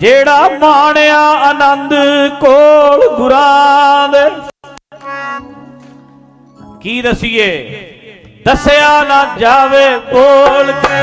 ਜਿਹੜਾ ਮਾਣਿਆ ਆਨੰਦ ਕੋਲ ਗੁਰਾਂ ਦੇ। ਕੀ ਦਸੀਏ? ਦੱਸਿਆ ਨਾ ਜਾਵੇ ਬੋਲ ਕੇ।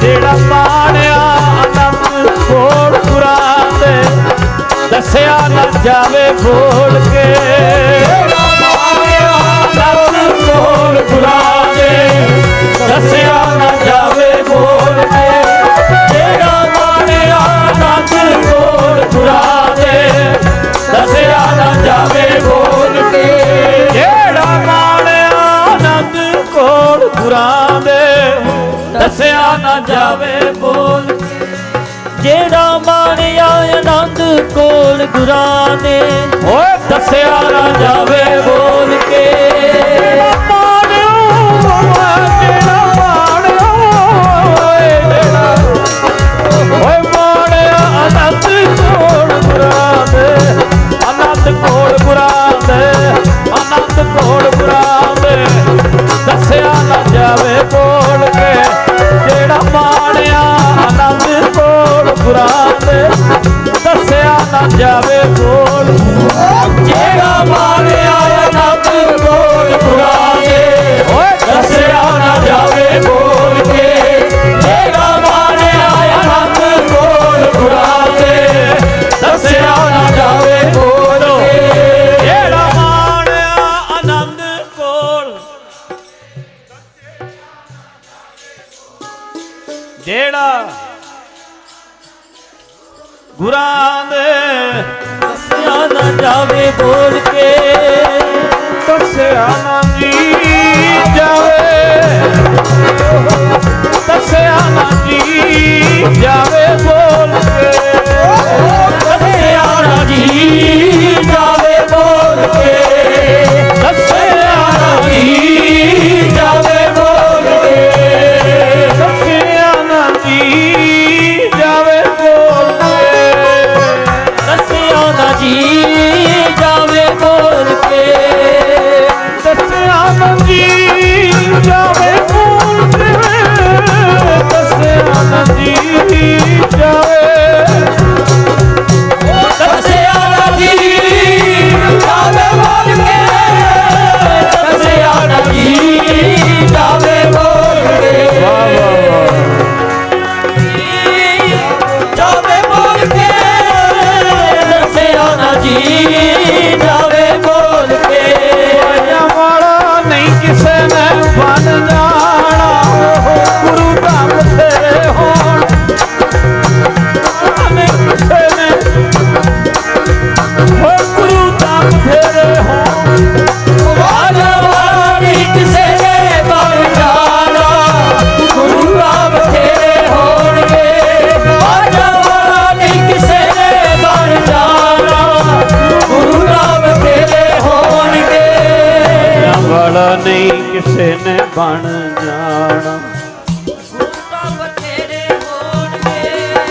ਜਿਹੜਾ ਮਾਣਿਆ ਆਨੰਦ ਕੋਲ ਗੁਰਾਂ ਦੇ। ਦੱਸਿਆ ਨਾ ਜਾਵੇ ਬੋਲ ਕੇ। ਜਿਹੜਾ ਮਾਣਿਆ ਆਨੰਦ ਕੋਲ ਗੁਰਾਂ ਦੇ। ਦੱਸਿਆ ਨਾ ਦੱਸਿਆ ਨਾ ਜਾਵੇ ਬੋਲ। ਕੇ ਜਿਹੜਾ ਮਾਣਿਆ ਆਨੰਦ ਕੋਲ ਗੁਰਾਂ ਨੇ ਓਏ ਦੱਸਿਆ ਨਾ ਜਾਵੇ ਬੋਲ ਕੇ। ਜਾਵੇ ਬੋਲ ਜਿਹੜਾ ਮਾਣਿਆ ਆਨੰਦ ਕੋਲ ਗੁਰਾਂ ਦੇ ਓਏ ਦੱਸਿਆ ਗੁਰਾਂ ਦੇ ਦੱਸਿਆ ਨਾ ਜਾਵੇ ਬੋਲ ਕੇ। ਦੱਸਿਆ ਨਾ ਜੀ ਜਾਵੇ। ਦੱਸਿਆ ਨਾ ਜੀ ਜਾਵੇ ਬੋਲ ਕੇ। ਦੱਸਿਆ ਨਾ ਜੀ ਜਾਵੇ ਬੋਲ ਕੇ। ਦੱਸਿਆ ਨਾ ਜੀ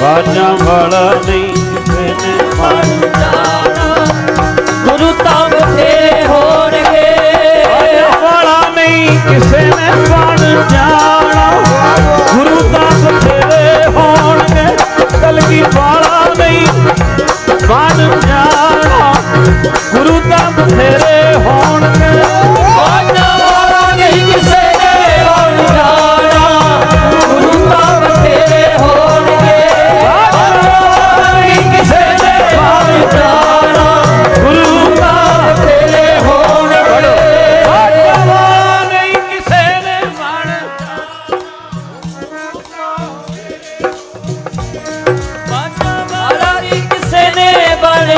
ਬਾਜਾਂ ਵਾਲਾ ਨਹੀਂ ਕਿਸੇ ਨੇ ਜਾਣਾ ਗੁਰੂ ਤਾਮ ਤੇਰੇ ਹੋਣਗੇ। ਬਾਜਾਂ ਵਾਲਾ ਨਹੀਂ ਕਿਸੇ ਨੇ ਬਣ ਜਾਣਾ। ਗੁਰੂ ਦਾ ਬਥੇਰੇ ਹੋਣਗੇ। ਕਲਗੀ ਵਾਲਾ ਨਹੀਂ ਬਣ ਜਾਣਾ। ਗੁਰੂ ਦਾ ਬਥੇਰੇ ਹੋਣਗੇ।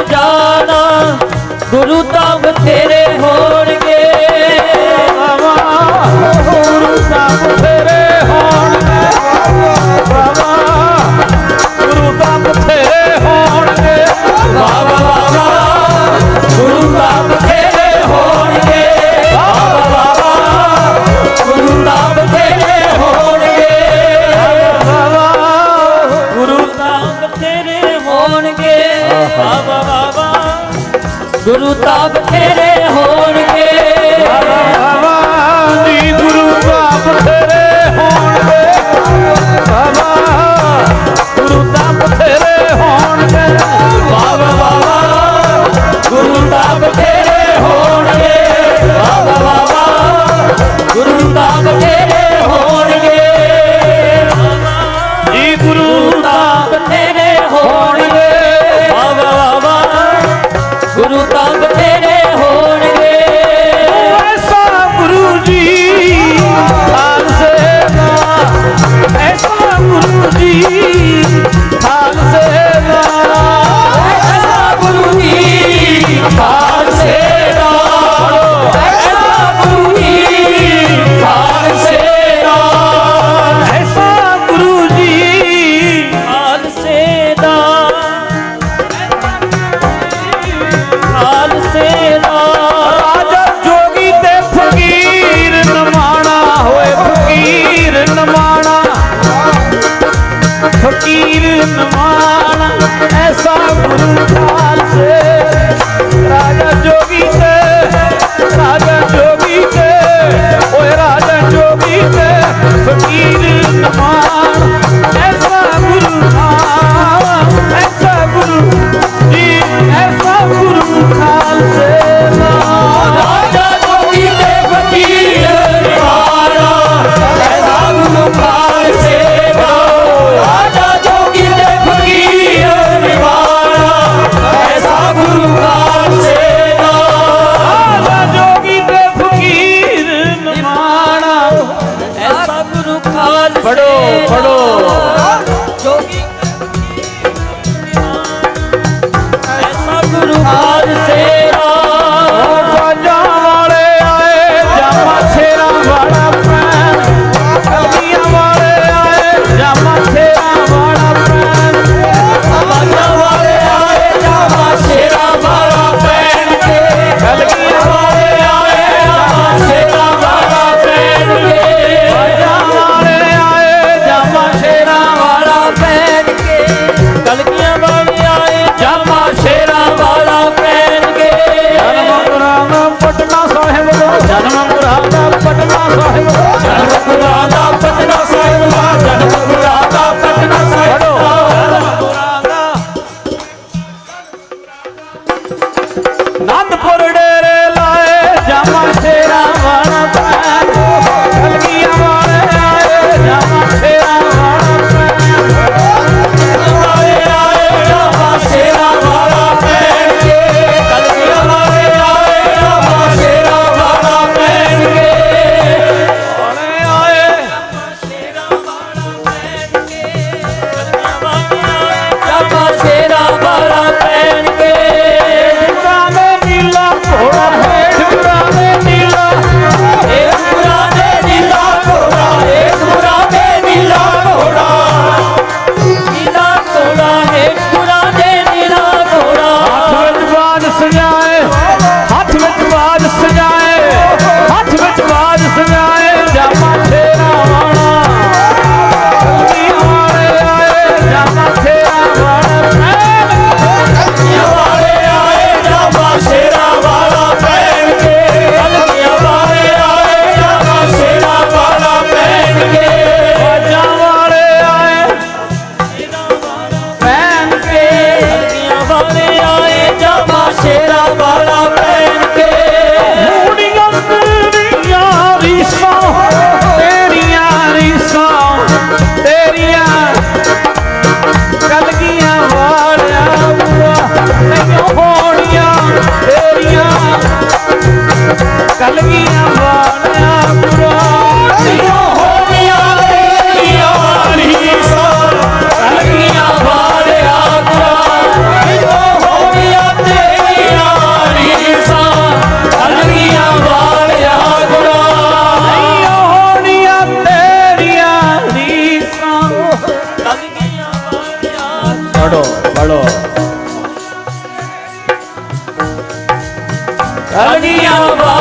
ਬਣ ਜਾਣਾ ਗੁਰੂ ਗੁਰੂ ਤਾਂ ਬਥੇਰੇ ਹੋਣਗੇ। ਵਾਵਾ ਨੀ ਗੁਰੂ ਤਾਂ ਬਥੇਰੇ ਹੋਣਗੇ। ਵਾਵਾ ਗੁਰੂ ਤਾਂ ਬਥੇਰੇ ਹੋਣਗੇ। ਵਾਵਾ ਵਾਵਾ ਗੁਰੂ ਤਾਂ ਬਥੇਰੇ ਹੋਣਗੇ। ਵਾਵਾ ਵਾਵਾ ਗੁਰੂ ਤਾਂ ਬਥੇਰੇ Jai Radha વાળો વાળો. કનિયા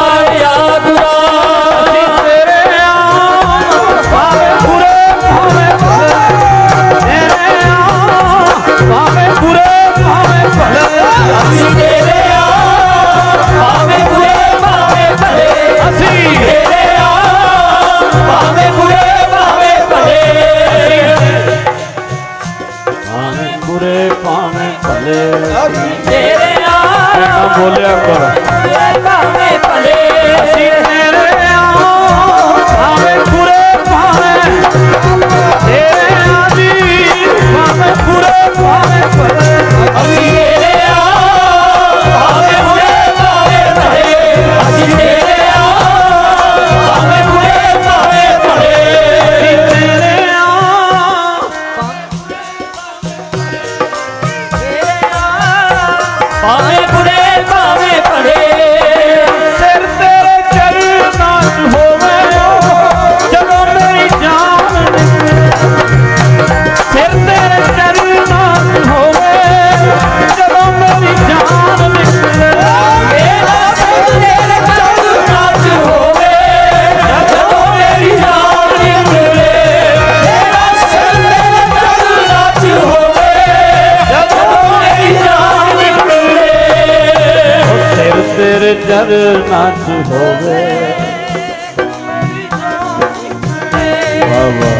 love.